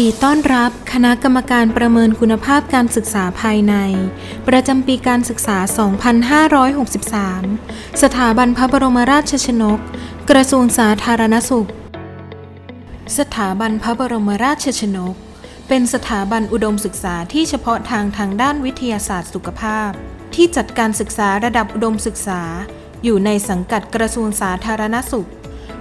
ดีต้อนรับคณะกรรมการประเมินคุณภาพการศึกษาภายใน ประจำปีการศึกษา 2563 สถาบันพระบรมราชชนก กระทรวงสาธารณสุข สถาบันพระบรมราชชนก เป็นสถาบันอุดมศึกษาที่เฉพาะทางทางด้านวิทยาศาสตร์สุขภาพ ที่จัดการศึกษาระดับอุดมศึกษา อยู่ในสังกัดกระทรวงสาธารณสุข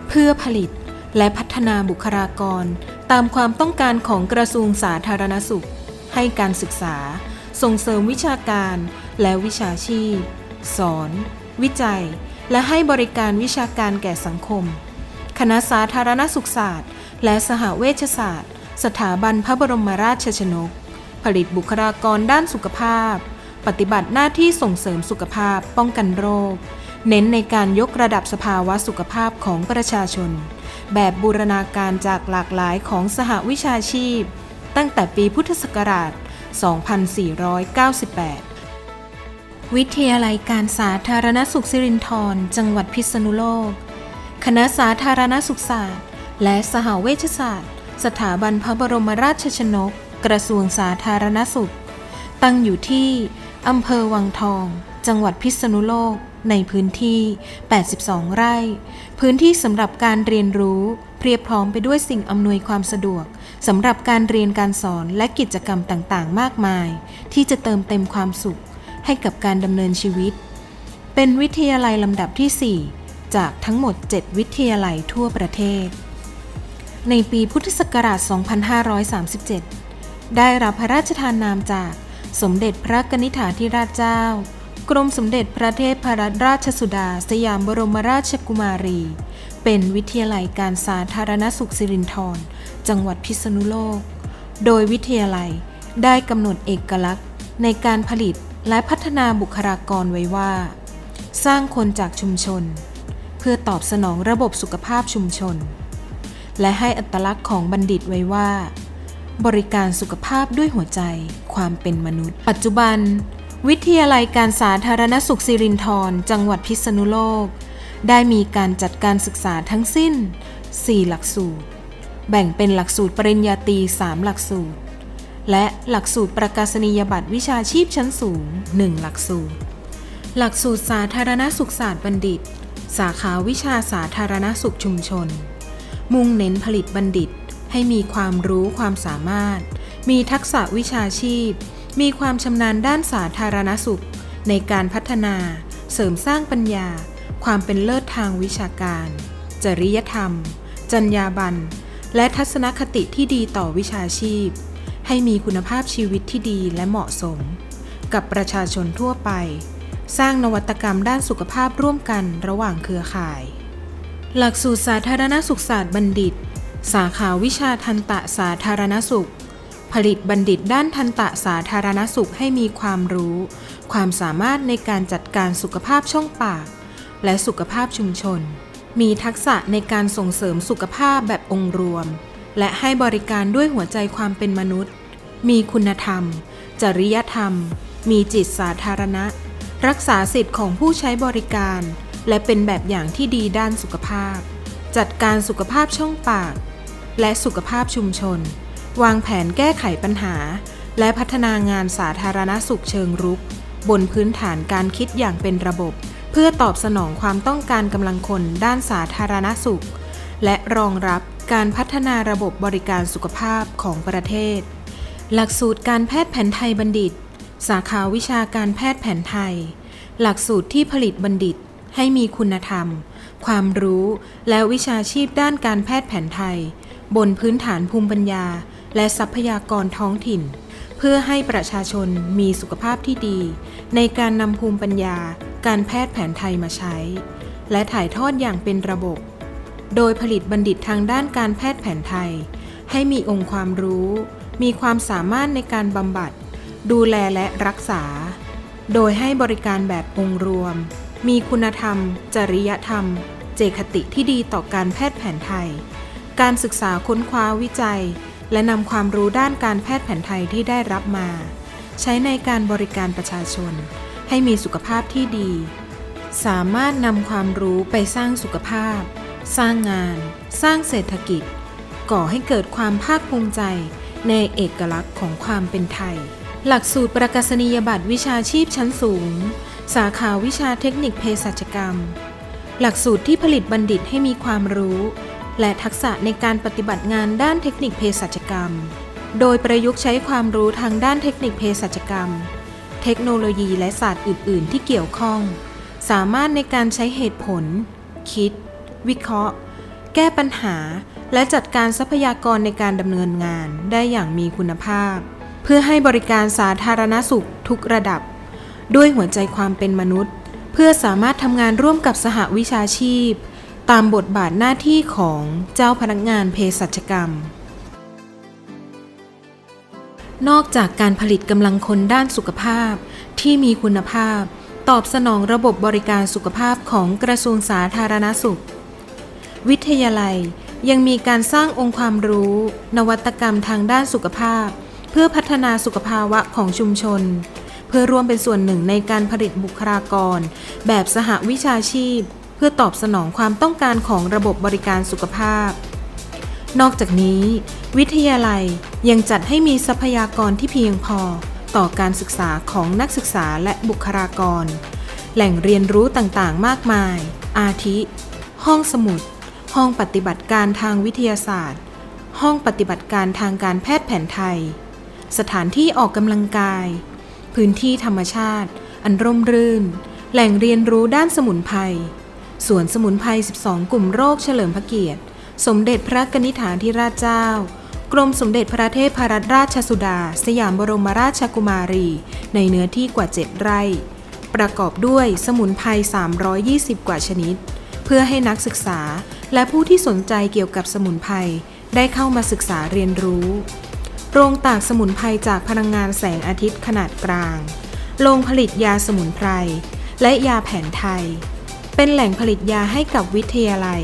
เพื่อผลิตและพัฒนาบุคลากร ตามความต้องการของกระทรวงสาธารณสุข ให้การศึกษา ส่งเสริมวิชาการและวิชาชีพ สอน วิจัย และให้บริการวิชาการแก่สังคม คณะสาธารณสุขศาสตร์ และสหเวชศาสตร์ สถาบันพระบรมราชชนก ผลิตบุคลากรด้านสุขภาพ ปฏิบัติหน้าที่ส่งเสริมสุขภาพป้องกันโรค เน้นในการยกระดับสภาวะสุขภาพของประชาชน แบบบูรณาการจากหลากหลายของสหวิชาชีพ ตั้งแต่ปีพุทธศักราช 2498 วิทยาลัยการสาธารณสุขสิรินธรจังหวัดพิษณุโลก คณะสาธารณสุขศาสตร์ และสหเวชศาสตร์ สถาบันพระบรมราชชนก กระทรวงสาธารณสุข ตั้งอยู่ที่อำเภอวังทอง จังหวัดพิษณุโลก ในพื้นที่ 82 ไร่ พื้นที่สำหรับการเรียนรู้เพียบพร้อมไปด้วยสิ่งอำนวยความสะดวกสำหรับการเรียนการสอนและกิจกรรมต่างๆ มากมาย ที่จะเติมเต็มความสุข ให้กับการดำเนินชีวิต เป็นวิทยาลัยลำดับที่ 4 จากทั้งหมด 7 วิทยาลัยทั่วประเทศ ในปีพุทธศักราช 2537 ได้รับพระราชทานนามจากสมเด็จพระกนิษฐาธิราชเจ้า กรมสมเด็จพระเทพรัตนราชสุดา สยามบรมราชกุมารี เป็นวิทยาลัยการสาธารณสุขสิรินธรจังหวัดพิษณุโลก โดยวิทยาลัยได้กำหนดเอกลักษณ์ในการผลิตและพัฒนาบุคลากรไว้ว่า สร้างคนจากชุมชน เพื่อตอบสนองระบบสุขภาพชุมชน และให้อัตลักษณ์ของบัณฑิตไว้ว่า บริการสุขภาพด้วยหัวใจความเป็นมนุษย์ ปัจจุบัน วิทยาลัยการสาธารณสุขสิรินธรจังหวัดพิษณุโลก ได้มีการจัดการศึกษาทั้งสิ้น 4 หลักสูตร แบ่งเป็นหลักสูตรปริญญาตรี 3 หลักสูตร และหลักสูตรประกาศนียบัตรวิชาชีพชั้นสูง 1 หลักสูตร หลักสูตรสาธารณสุขศาสตร์บัณฑิต สาขาวิชาสาธารณสุขชุมชน มุ่งเน้นผลิตบัณฑิตให้มีความรู้ความสามารถ มีทักษะวิชาชีพ มีความชำนาญด้านสาธารณสุข ในการพัฒนาเสริมสร้างปัญญา ความเป็นเลิศทางวิชาการ จริยธรรม จรรยาบรรณ และทัศนคติที่ดีต่อวิชาชีพ ให้มีคุณภาพชีวิตที่ดีและเหมาะสม กับประชาชนทั่วไป สร้างนวัตกรรมด้านสุขภาพร่วมกันระหว่างเครือข่าย หลักสูตรสาธารณสุขศาสตร์บัณฑิต สาขาวิชาทันตะสาธารณสุข ผลิตบัณฑิตด้านทันตะสาธารณสุขให้มีความรู้ ความสามารถในการจัดการสุขภาพช่องปาก และสุขภาพชุมชน มีทักษะในการส่งเสริมสุขภาพแบบองค์รวม และให้บริการด้วยหัวใจความเป็นมนุษย์ มีคุณธรรม จริยธรรม มีจิตสาธารณะ รักษาสิทธิ์ของผู้ใช้บริการ และเป็นแบบอย่างที่ดีด้านสุขภาพ จัดการสุขภาพช่องปาก และสุขภาพชุมชน วางแผนแก้ไขปัญหา และพัฒนางานสาธารณสุขเชิงรุก บนพื้นฐานการคิดอย่างเป็นระบบ เพื่อตอบสนองความต้องการกำลังคนด้านสาธารณสุข และรองรับการพัฒนาระบบบริการสุขภาพของประเทศ หลักสูตรการแพทย์แผนไทยบัณฑิต สาขาวิชาการแพทย์แผนไทย หลักสูตรที่ผลิตบัณฑิตให้มีคุณธรรม ความรู้ และวิชาชีพด้านการแพทย์แผนไทย บนพื้นฐานภูมิปัญญา และทรัพยากรท้องถิ่น เพื่อให้ประชาชนมีสุขภาพที่ดี ในการนำภูมิปัญญา การแพทย์แผนไทยมาใช้ และถ่ายทอดอย่างเป็นระบบ โดยผลิตบัณฑิตทางด้านการแพทย์แผนไทย ให้มีองค์ความรู้ มีความสามารถในการบำบัด ดูแลและรักษา โดยให้บริการแบบองค์รวม มีคุณธรรม จริยธรรม เจคติที่ดีต่อการแพทย์แผนไทย การศึกษาค้นคว้าวิจัย และนำความรู้ด้านการแพทย์แผนไทยที่ได้รับมา ใช้ในการบริการประชาชน ให้มีสุขภาพที่ดี สามารถนำความรู้ไปสร้างสุขภาพ สร้างงาน สร้างเศรษฐกิจ ก่อให้เกิดความภาคภูมิใจ ในเอกลักษณ์ของความเป็นไทย หลักสูตรประกาศนียบัตรวิชาชีพชั้นสูง สาขาวิชาเทคนิคเภสัชกรรม หลักสูตรที่ผลิตบัณฑิตให้มีความรู้ และทักษะในการปฏิบัติงานด้านเทคนิคเภสัชกรรม โดยประยุกต์ใช้ความรู้ทางด้านเทคนิคเภสัชกรรม เทคโนโลยีและศาสตร์อื่น ๆ ที่เกี่ยวข้อง สามารถในการใช้เหตุผล คิด วิเคราะห์ แก้ปัญหา และจัดการทรัพยากรในการดำเนินงานได้อย่างมีคุณภาพ เพื่อให้บริการสาธารณสุขทุกระดับ ด้วยหัวใจความเป็นมนุษย์ เพื่อสามารถทำงานร่วมกับสหวิชาชีพ ตามบทบาทหน้าที่ของเจ้าพนักงานเภสัชกรรม นอกจากการผลิตกำลังคนด้านสุขภาพที่มีคุณภาพ ตอบสนองระบบบริการสุขภาพของกระทรวงสาธารณสุข วิทยาลัยยังมีการสร้างองค์ความรู้ นวัตกรรมทางด้านสุขภาพ เพื่อพัฒนาสุขภาวะของชุมชน เพื่อร่วมเป็นส่วนหนึ่งในการผลิตบุคลากร แบบสหวิชาชีพ พื่อตอบสนองความต้องการของระบบบริการสุขภาพ นอกจากนี้ วิทยาลัยยังจัดให้มีทรัพยากรที่เพียงพอต่อการศึกษาของนักศึกษาและบุคลากร แหล่งเรียนรู้ต่างๆ มากมาย อาทิ ห้องสมุด ห้องปฏิบัติการทางวิทยาศาสตร์ ห้องปฏิบัติการทางการแพทย์แผนไทย สถานที่ออกกำลังกาย พื้นที่ธรรมชาติ อันร่มรื่น แหล่งเรียนรู้ด้านสมุนไพร สวนสมุนไพร 12 กลุ่มโรคเฉลิมพระเกียรติ สมเด็จพระกนิษฐาธิราชเจ้า กรมสมเด็จพระเทพรัตนราชสุดา สยามบรมราชกุมารี ในเนื้อที่กว่า 7 ไร่ ประกอบด้วยสมุนไพร 320 กว่าชนิด เพื่อให้นักศึกษาและผู้ที่สนใจเกี่ยวกับสมุนไพรได้เข้ามาศึกษาเรียนรู้ โรงตากสมุนไพรจากพลังงานแสงอาทิตย์ขนาดกลาง โรงผลิตยาสมุนไพร และยาแผนไทย เป็นแหล่งผลิตยาให้กับวิทยาลัย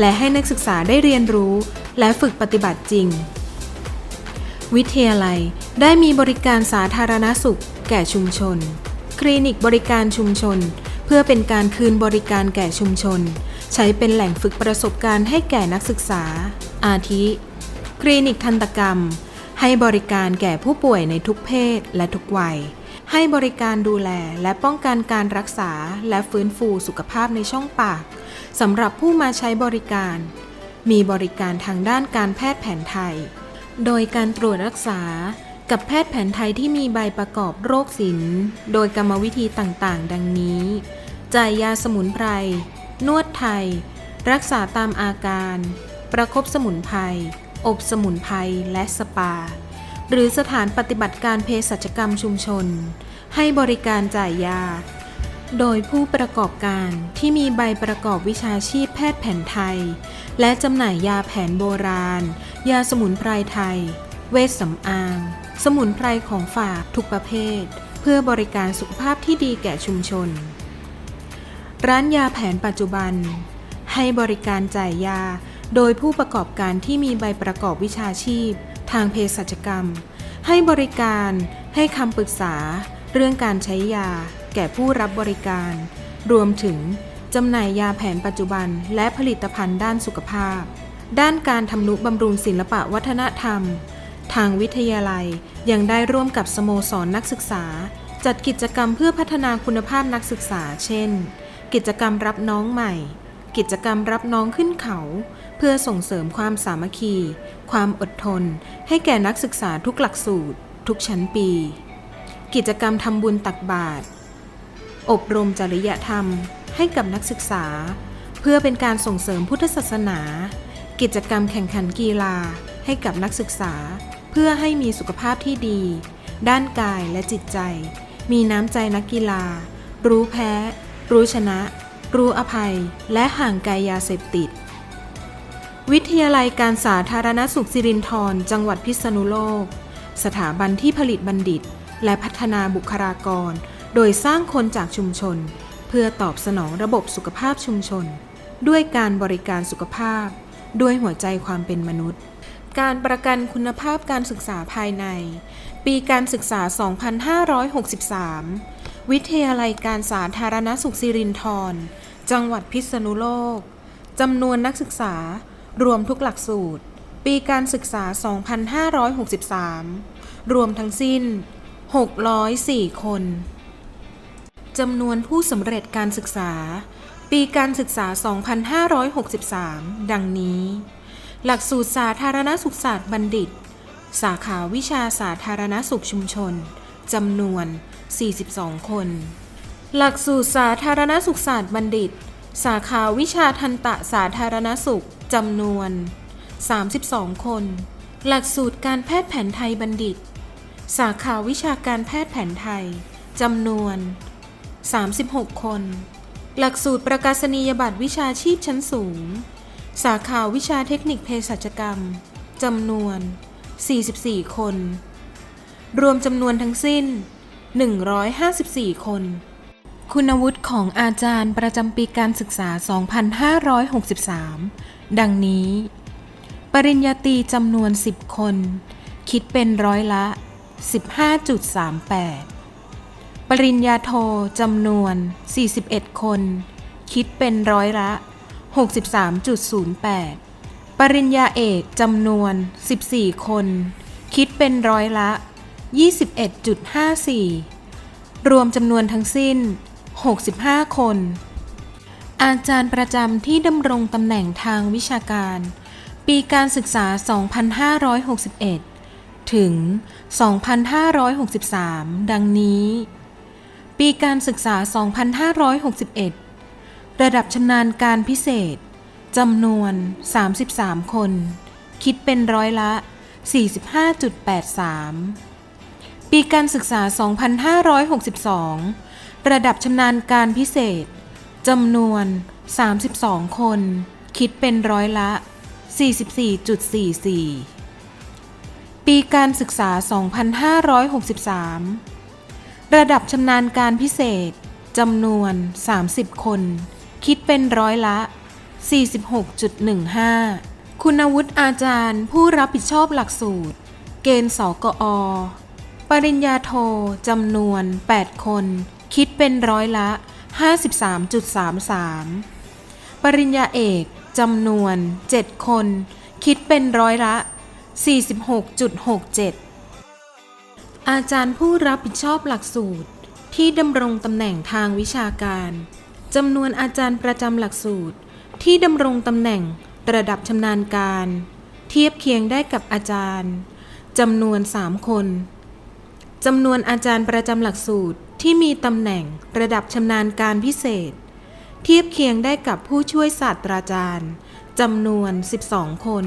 และให้นักศึกษาได้เรียนรู้และฝึกปฏิบัติจริง วิทยาลัยได้มีบริการสาธารณสุข แก่ชุมชน คลินิกบริการชุมชน เพื่อเป็นการคืนบริการแก่ชุมชน ใช้เป็นแหล่งฝึกประสบการณ์ให้แก่นักศึกษา อาทิ คลินิกทันตกรรม ให้บริการแก่ผู้ป่วยในทุกเพศและทุกวัย ให้บริการดูแลและป้องกันการรักษาและฟื้นฟูสุขภาพในช่องปากสำหรับผู้มาใช้บริการ มีบริการทางด้านการแพทย์แผนไทย โดยการตรวจรักษากับแพทย์แผนไทยที่มีใบประกอบโรคศิลป์โดยกรรมวิธีต่างๆ ดังนี้ จ่ายยาสมุนไพร นวดไทย รักษาตามอาการ ประคบสมุนไพร อบสมุนไพร และสปา หรือสถานปฏิบัติการเภสัชกรรมชุมชน ให้บริการจ่ายยา โดยผู้ประกอบการที่มีใบประกอบวิชาชีพแพทย์แผนไทย และจำหน่ายยาแผนโบราณ ยาสมุนไพรไทย เวชสำอาง สมุนไพรของฝากทุกประเภท เพื่อบริการสุขภาพที่ดีแก่ชุมชน ร้านยาแผนปัจจุบัน ให้บริการจ่ายยา โดยผู้ประกอบการที่มีใบประกอบวิชาชีพ ทางเภสัชกรรม ให้บริการให้คำปรึกษา เรื่องการใช้ยา แก่ผู้รับบริการ รวมถึงจำหน่ายยาแผนปัจจุบัน และผลิตภัณฑ์ด้านสุขภาพ ด้านการทำนุบำรุงศิลปะวัฒนธรรม ทางวิทยาลัยยังได้ร่วมกับสโมสรนักศึกษา จัดกิจกรรมเพื่อพัฒนาคุณภาพนักศึกษา เช่น กิจกรรมรับน้องใหม่ กิจกรรมรับน้องขึ้นเขา เพื่อส่งเสริมความสามัคคี ความอดทน ให้แก่นักศึกษาทุกหลักสูตร ทุกชั้นปี กิจกรรมทำบุญตักบาตร อบรมจริยธรรม ให้กับนักศึกษา เพื่อเป็นการส่งเสริมพุทธศาสนา กิจกรรมแข่งขันกีฬา ให้กับนักศึกษา เพื่อให้มีสุขภาพที่ดี ด้านกายและจิตใจ มีน้ำใจนักกีฬา รู้แพ้ รู้ชนะ รู้อภัย และห่างไกลยาเสพติด วิทยาลัยการสาธารณสุขสิรินธรจังหวัดพิษณุโลก สถาบันที่ผลิตบัณฑิต และพัฒนาบุคลากร โดยสร้างคนจากชุมชน เพื่อตอบสนองระบบสุขภาพชุมชน ด้วยการบริการสุขภาพ ด้วยหัวใจความเป็นมนุษย์ การประกันคุณภาพการศึกษาภายใน ปีการศึกษา 2563 วิทยาลัยการสาธารณสุขสิรินธรจังหวัดพิษณุโลกจำนวนนักศึกษา รวมทุกหลักสูตร ปีการศึกษา 2563 รวมทั้งสิ้น 604 คน จำนวนผู้สำเร็จการศึกษา ปีการศึกษา 2563 ดังนี้ หลักสูตรสาธารณสุขศาสตร์บัณฑิต สาขาวิชาสาธารณสุขชุมชน จำนวน 42 คน หลักสูตรสาธารณสุขศาสตร์บัณฑิต สาขาวิชาทันตะสาธารณสุขจำนวน 32 คน หลักสูตรการแพทย์แผนไทยบัณฑิต สาขาวิชาการแพทย์แผนไทยจำนวน 36 คน หลักสูตรประกาศนียบัตรวิชาชีพชั้นสูง สาขาวิชาเทคนิคเภสัชกรรมจำนวน 44 คน รวมจำนวนทั้งสิ้น 154 คน คุณวุฒิของอาจารย์ประจำปีการศึกษา 2563 ดังนี้ ปริญญาตรีจำนวน 10 คน คิดเป็นร้อยละ 15.38 ปริญญาโทจำนวน 41 คน คิดเป็นร้อยละ 63.08 ปริญญาเอกจำนวน 14 คน คิดเป็นร้อยละ 21.54รวมจำนวนทั้งสิ้น 65 คน อาจารย์ประจำที่ดำรงตำแหน่งทางวิชาการ ปีการศึกษา 2561 ถึง 2563 ดังนี้ ปีการศึกษา 2561 ระดับชำนาญการพิเศษจำนวน 33 คน คิดเป็นร้อยละ 45.83 ปีการศึกษา 2562 ระดับชำนาญการพิเศษจำนวน 32 คน คิดเป็นร้อยละ 44.44 ปีการศึกษา 2563 ระดับชำนาญการพิเศษจำนวน 30 คน คิดเป็นร้อยละ 46.15 คุณวุฒิอาจารย์ผู้รับผิดชอบหลักสูตร เกณฑ์สกอ ปริญญาโทจำนวน 8 คน คิดเป็นร้อยละ 53.33 ปริญญาเอกจำนวน 7 คน คิดเป็นร้อยละ 46.67 อาจารย์ผู้รับผิดชอบหลักสูตร ที่ดำรงตำแหน่งทางวิชาการจำนวนอาจารย์ประจำหลักสูตร ที่ดำรงตำแหน่งระดับชำนาญการ เทียบเคียงได้กับอาจารย์จำนวน 3 คนจำนวนอาจารย์ประจำหลักสูตร ที่มีตำแหน่งระดับชำนาญการพิเศษ เทียบเคียงได้กับผู้ช่วยศาสตราจารย์จำนวน 12 คน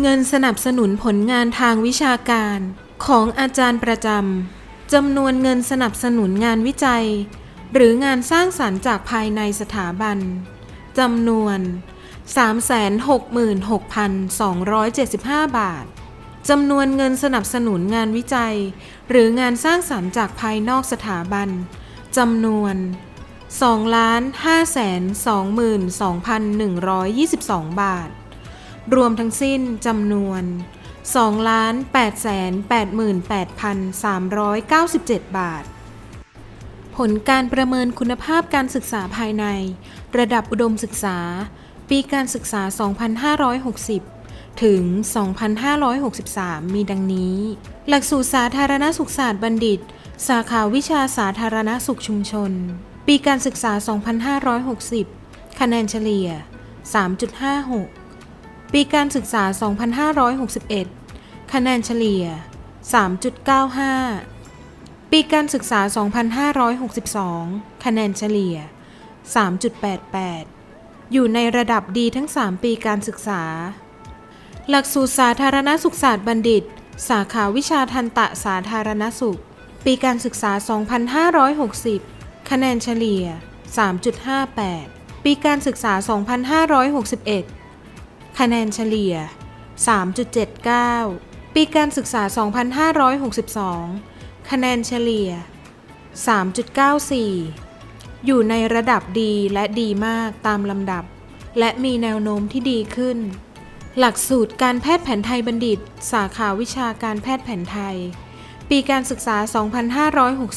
เงินสนับสนุนผลงานทางวิชาการของอาจารย์ประจำจำนวนเงินสนับสนุนงานวิจัย หรืองานสร้างสรรค์จากภายในสถาบันจำนวน 366,275 บาท จำนวนเงินสนับสนุนงานวิจัย หรืองานสร้างสรรค์จากภายนอกสถาบันจำนวน 2,522,122 บาท รวมทั้งสิ้นจำนวน 2,888,397 บาท ผลการประเมินคุณภาพการศึกษาภายใน ระดับอุดมศึกษา ปีการศึกษา 2560 ถึง 2563 มีดังนี้ หลักสูตรสาธารณสุขศาสตร์บัณฑิต สาขาวิชาสาธารณสุขชุมชน ปีการศึกษา 2560 คะแนนเฉลี่ย 3.56 ปีการศึกษา 2561 คะแนนเฉลี่ย 3.95 ปีการศึกษา 2562 คะแนนเฉลี่ย 3.88 อยู่ในระดับดีทั้ง 3 ปีการศึกษา หลักสูตรสาธารณสุขศาสตร์บัณฑิต สาขาวิชาทันตะสาธารณสุข ปีการศึกษา 2560 คะแนนเฉลี่ย 3.58 ปีการศึกษา 2561 คะแนนเฉลี่ย 3.79 ปีการศึกษา 2562 คะแนนเฉลี่ย 3.94 อยู่ในระดับดีและดีมากตามลำดับ และมีแนวโน้มที่ดีขึ้น หลักสูตรการแพทย์แผนไทยบัณฑิต สาขาวิชาการแพทย์แผนไทย ปีการศึกษา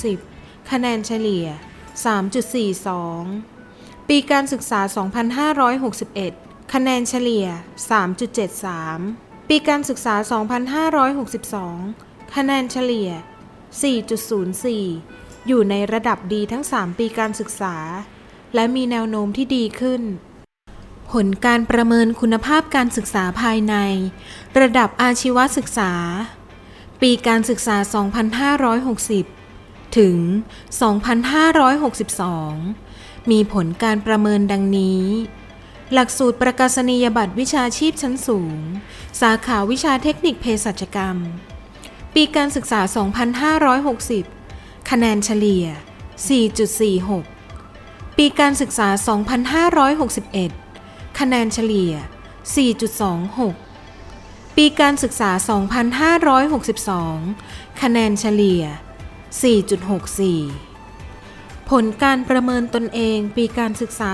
2560 คะแนนเฉลี่ย 3.42 ปีการศึกษา 2561 คะแนนเฉลี่ย 3.73 ปีการศึกษา 2562 คะแนนเฉลี่ย 4.04 อยู่ในระดับดีทั้ง 3 ปีการศึกษา และมีแนวโน้มที่ดีขึ้น ผลการประเมินคุณภาพการศึกษาภายใน ระดับอาชีวศึกษา ปีการศึกษา 2560 ถึง 2562 มีผลการประเมินดังนี้ หลักสูตรประกาศนียบัตรวิชาชีพชั้นสูง สาขาวิชาเทคนิคเภสัชกรรม ปีการศึกษา 2560 คะแนนเฉลี่ย 4.46 ปีการศึกษา 2561 คะแนนเฉลี่ย 4.26 ปีการศึกษา 2562 คะแนนเฉลี่ย 4.64 ผลการประเมินตนเองปีการศึกษา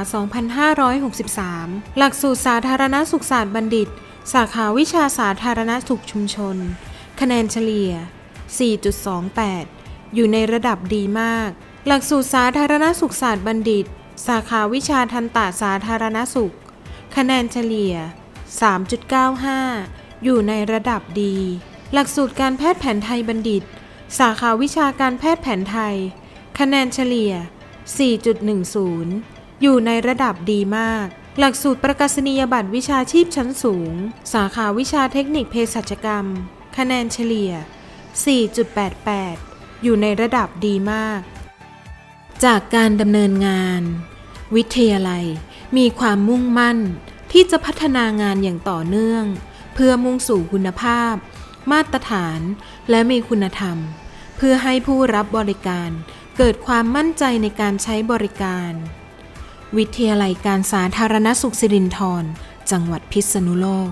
2563 หลักสูตรสาธารณสุขศาสตร์บัณฑิต สาขาวิชาสาธารณสุขชุมชน คะแนนเฉลี่ย 4.28 อยู่ในระดับดีมาก หลักสูตรสาธารณสุขศาสตร์บัณฑิต สาขาวิชาทันตสาธารณสุข คะแนนเฉลี่ย 3.95 อยู่ในระดับดี หลักสูตรการแพทย์แผนไทยบัณฑิต สาขาวิชาการแพทย์แผนไทย คะแนนเฉลี่ย 4.10 อยู่ในระดับดีมาก หลักสูตรประกาศนียบัตรวิชาชีพชั้นสูง สาขาวิชาเทคนิคเภสัชกรรม คะแนนเฉลี่ย 4.88 อยู่ในระดับดีมาก จากการดำเนินงาน วิทยาลัย มีความมุ่งมั่น ที่จะพัฒนางานอย่างต่อเนื่อง เพื่อมุ่งสู่คุณภาพ มาตรฐาน และมีคุณธรรม เพื่อให้ผู้รับบริการเกิดความมั่นใจในการใช้บริการ วิทยาลัยการสาธารณสุขสิรินธรจังหวัดพิษณุโลก